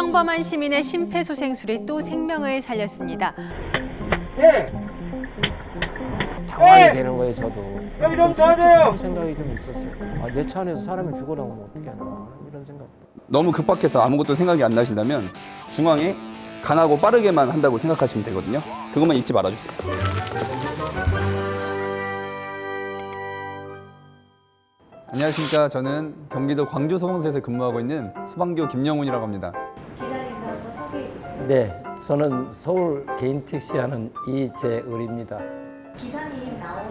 평범한 시민의 심폐소생술이 또 생명을 살렸습니다. 당황이 되는 거예요 저도 여기 좀좀 도와줘요. 생각이 좀 있었어요 아, 내 차 안에서 사람이 죽어나오면 어떻게 하나 이런 생각 너무 급박해서 아무것도 생각이 안 나신다면 중앙에 강하고 빠르게만 한다고 생각하시면 되거든요. 그것만 잊지 말아주세요. 안녕하십니까. 저는 경기도 광주 소방서에서 근무하고 있는 소방교 김영훈이라고 합니다. 네 저는 서울 개인 택시하는 이재을입니다 기사님 나오는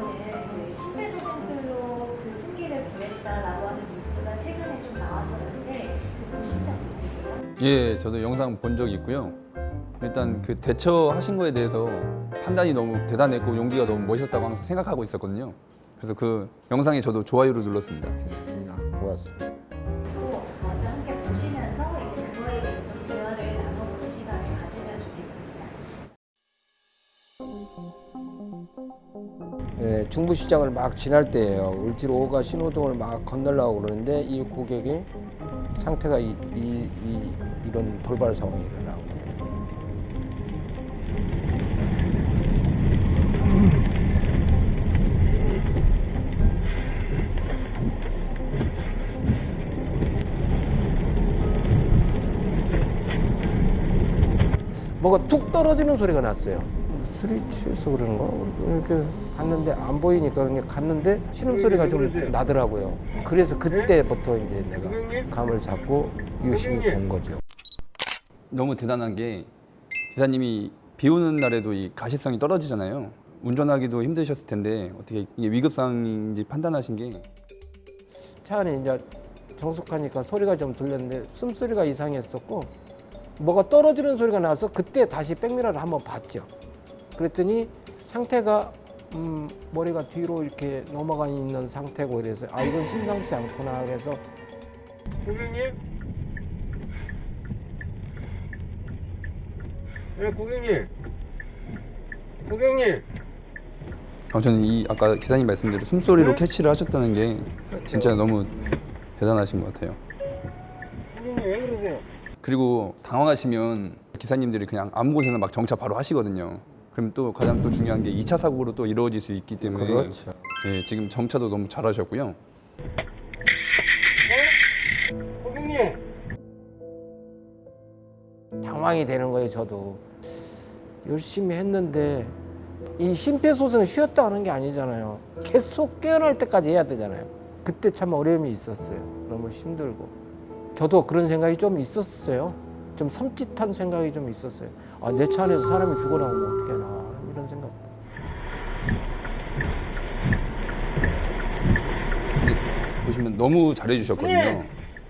그 심폐소 생술로 그 승기를 구했다라고 하는 뉴스가 최근에 좀 나왔었는데 그 보신 적 있으세요? 예, 저도 영상 본 적이 있고요. 일단 그 대처하신 거에 대해서 판단이 너무 대단했고 용기가 너무 멋있었다고 항상 생각하고 있었거든요. 그래서 그 영상에 저도 좋아요를 눌렀습니다. 아, 고맙습니다 또 먼저 함께 보시면서 네, 중부시장을 막 지날 때예요 을지로 5가 신호등을 막 건너려고 그러는데 이 고객이 상태가 이, 이, 이, 이런 돌발 상황이 일어난 거예요 뭐가 툭 떨어지는 소리가 났어요. 술이 취해서 그런가? 이렇게 갔는데 안 보이니까 그냥 갔는데 신음 소리가 좀 나더라고요. 그래서 그때부터 이제 내가 감을 잡고 유심히 본 거죠. 너무 대단한 게 기사님이 비 오는 날에도 이 가시성이 떨어지잖아요. 운전하기도 힘드셨을 텐데 어떻게 이게 위급 상황인지 판단하신 게 차 안에 이제 정숙하니까 소리가 좀 들렸는데 숨소리가 이상했었고 뭐가 떨어지는 소리가 나서 그때 다시 백미러를 한번 봤죠. 그랬더니 상태가 음, 머리가 뒤로 이렇게 넘어가 있는 상태고 그래서 아 이건 심상치 않구나 그래서 고객님? 네, 고객님. 고객님. 어, 저는 이 아까 기사님 말씀대로 숨소리로 캐치를 하셨다는 게 진짜 너무 대단하신 것 같아요. 고객님 왜 그러세요? 그리고 당황하시면 기사님들이 그냥 아무 곳에나 막 정차 바로 하시거든요. 그럼 또 가장 또 중요한 게 2차 사고로 또 이루어질 수 있기 때문에 그렇죠. 예, 지금 정차도 너무 잘하셨고요. 고객님. 당황이 되는 거예요 저도 열심히 했는데 이 심폐소생은 쉬었다 하는 게 아니잖아요 계속 깨어날 때까지 해야 되잖아요 그때 참 어려움이 있었어요 너무 힘들고 저도 그런 생각이 좀 있었어요 좀 섬찟한 생각이 좀 있었어요. 아, 내 차 안에서 사람이 죽어나오면 어떻게 하나? 이런 생각. 보시면 너무 잘해주셨거든요.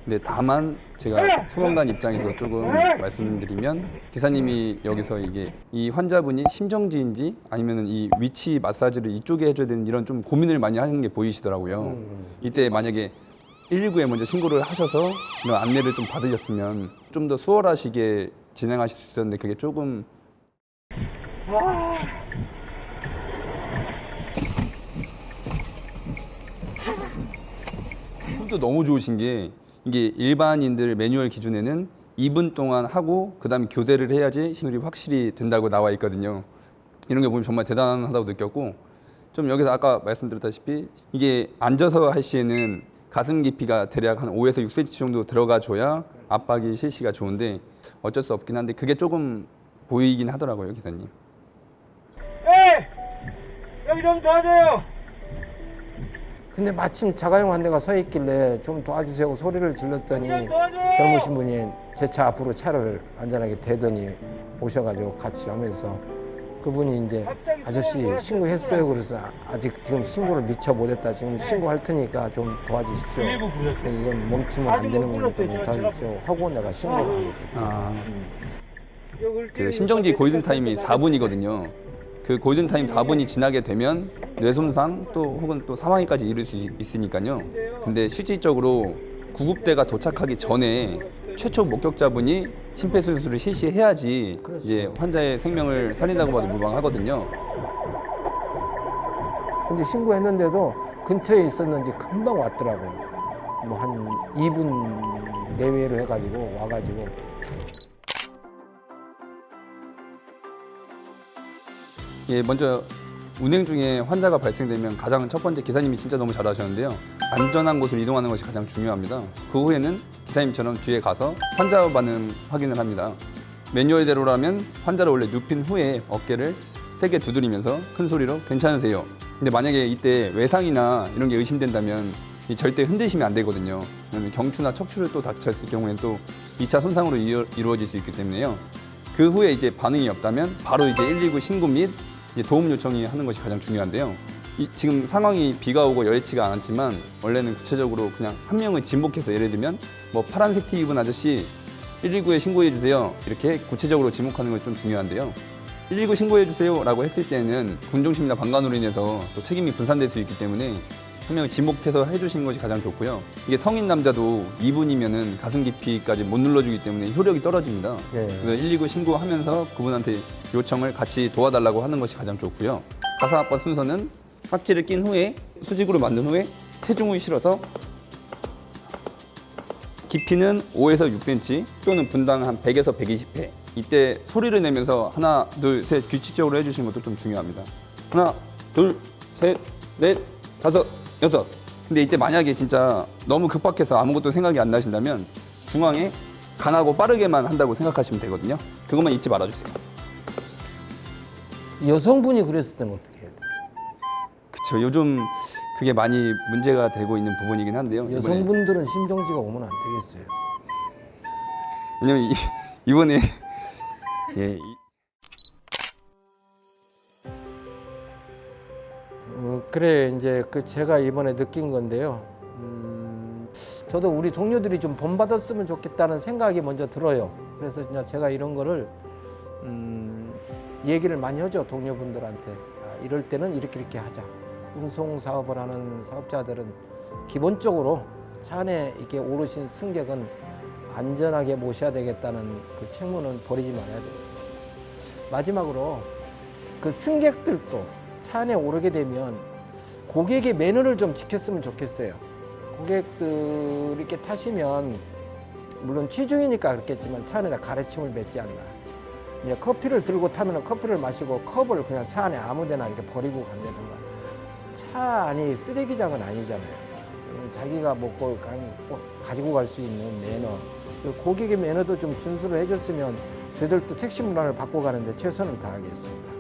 근데 다만 제가 소방관 입장에서 조금 말씀드리면 기사님이 여기서 이게 이 환자분이 심정지인지 아니면 이 위치 마사지를 이쪽에 해줘야 되는 이런 좀 고민을 많이 하는 게 보이시더라고요. 이때 만약에 119에 먼저 신고를 하셔서 안내를 좀 받으셨으면 좀 더 수월하시게 진행하실 수 있었는데 그게 조금 힘도 너무 좋으신 게 이게 일반인들 매뉴얼 기준에는 2분 동안 하고 그다음에 교대를 해야지 신호리 확실히 된다고 나와 있거든요. 이런 게 보면 정말 대단하다고 느꼈고 좀 여기서 아까 말씀드렸다시피 이게 앉아서 할 시에는 가슴 깊이가 대략 한 5에서 6cm 정도 들어가 줘야 압박이 실시가 좋은데 어쩔 수 없긴 한데 그게 조금 보이긴 하더라고요 기사님. 네! 여기 좀 도와줘요. 근데 마침 자가용 한 대가 서 있길래 좀 도와주세요 하고 소리를 질렀더니. 젊으신 분이 제 차 앞으로 차를 안전하게 대더니 오셔가지고 같이 하면서 그분이 이제 아저씨 신고했어요 그래서 아직 지금 신고를 미처 못했다 지금 신고할 테니까 좀 도와주십시오. 근데 이건 멈추면 안 되는 거니까 좀 도와주십시오 하고 내가 신고를 하게 됐죠 아. 그 심정지 골든 타임이 4분이거든요. 그 골든 타임 4분이 지나게 되면 뇌손상 또 혹은 또 사망에까지 이를 수 있- 있으니까요. 근데 실질적으로 구급대가 도착하기 전에 최초 목격자분이 심폐소생술을 실시해야지 그렇죠. 이제 환자의 생명을 살린다고 봐도 무방하거든요. 근데 신고했는데도 근처에 있었는지 금방 왔더라고요. 뭐 한 2분 내외로 해가지고 와가지고 예, 먼저 운행 중에 환자가 발생되면 가장 첫 번째 기사님이 진짜 너무 잘하셨는데요. 안전한 곳으로 이동하는 것이 가장 중요합니다. 그 후에는 기사님처럼 뒤에 가서 환자 반응 확인을 합니다. 매뉴얼대로라면 환자를 원래 눕힌 후에 어깨를 세게 두드리면서 큰 소리로 괜찮으세요. 근데 만약에 이때 외상이나 이런 게 의심된다면 이 절대 흔드시면 안 되거든요. 왜냐면 경추나 척추를 또 다쳤을 경우에는 또 2차 손상으로 이루- 이루어질 수 있기 때문에요. 그 후에 이제 반응이 없다면 바로 이제 119 신고 및 도움 요청이 하는 것이 가장 중요한데요. 이 지금 상황이 비가 오고 여의치가 않았지만 원래는 구체적으로 그냥 한 명을 지목해서 예를 들면 뭐 파란색 티 입은 아저씨 119에 신고해 주세요. 이렇게 구체적으로 지목하는 건 좀 중요한데요. 119 신고해 주세요라고 했을 때는 군중심이나 방관으로 인해서 또 책임이 분산될 수 있기 때문에 한 명을 지목해서 해주시는 것이 가장 좋고요. 이게 성인 남자도 2분이면은 가슴 깊이까지 못 눌러주기 때문에 효력이 떨어집니다. 예. 그래서 119 신고하면서 그분한테 요청을 같이 도와달라고 하는 것이 가장 좋고요. 가상압박 순서는 확지를 낀 후에 수직으로 만든 후에 체중을 실어서 깊이는 5에서 6cm 또는 분당 한 100에서 120회. 이때 소리를 내면서 하나 둘 셋 규칙적으로 해주시는 것도 좀 중요합니다. 하나 둘 셋 넷 다섯 여섯. 근데 이때 만약에 진짜 너무 급박해서 아무것도 생각이 안 나신다면 중앙에 강하고 빠르게만 한다고 생각하시면 되거든요. 그것만 잊지 말아주세요. 여성분이 그랬을 때는 어떻게 돼? 그쵸 요즘 그게 많이 문제가 되고 있는 부분이긴 한데요 이번에- 여성분들은 심정지가 오면 안 되겠어요. 왜냐면 이, 이번에 예, 이- 음, 그래 이제 그 제가 이번에 느낀 건데요. 음, 저도 우리 동료들이 좀 본받았으면 좋겠다는 생각이 먼저 들어요. 그래서 진짜 제가 이런 거를 음, 얘기를 많이 하죠 동료분들한테. 아, 이럴 때는 이렇게 이렇게 하자. 운송 사업을 하는 사업자들은 기본적으로 차 안에 이렇게 오르신 승객은 안전하게 모셔야 되겠다는 그 책무는 버리지 말아야 돼요. 마지막으로 그 승객들도 차 안에 오르게 되면 고객의 매너를 좀 지켰으면 좋겠어요. 고객들 이렇게 타시면 물론 취중이니까 그렇겠지만 차 안에다 가래침을 뱉지 않나. 커피를 들고 타면 커피를 마시고 컵을 그냥 차 안에 아무데나 이렇게 버리고 간다든가. 차 안이 쓰레기장은 아니잖아요. 음, 자기가 먹고 가- 꼭 가지고 갈 수 있는 매너. 그 고객의 매너도 좀 준수를 해줬으면 저희들도 택시 문화를 바꿔가는데 최선을 다하겠습니다.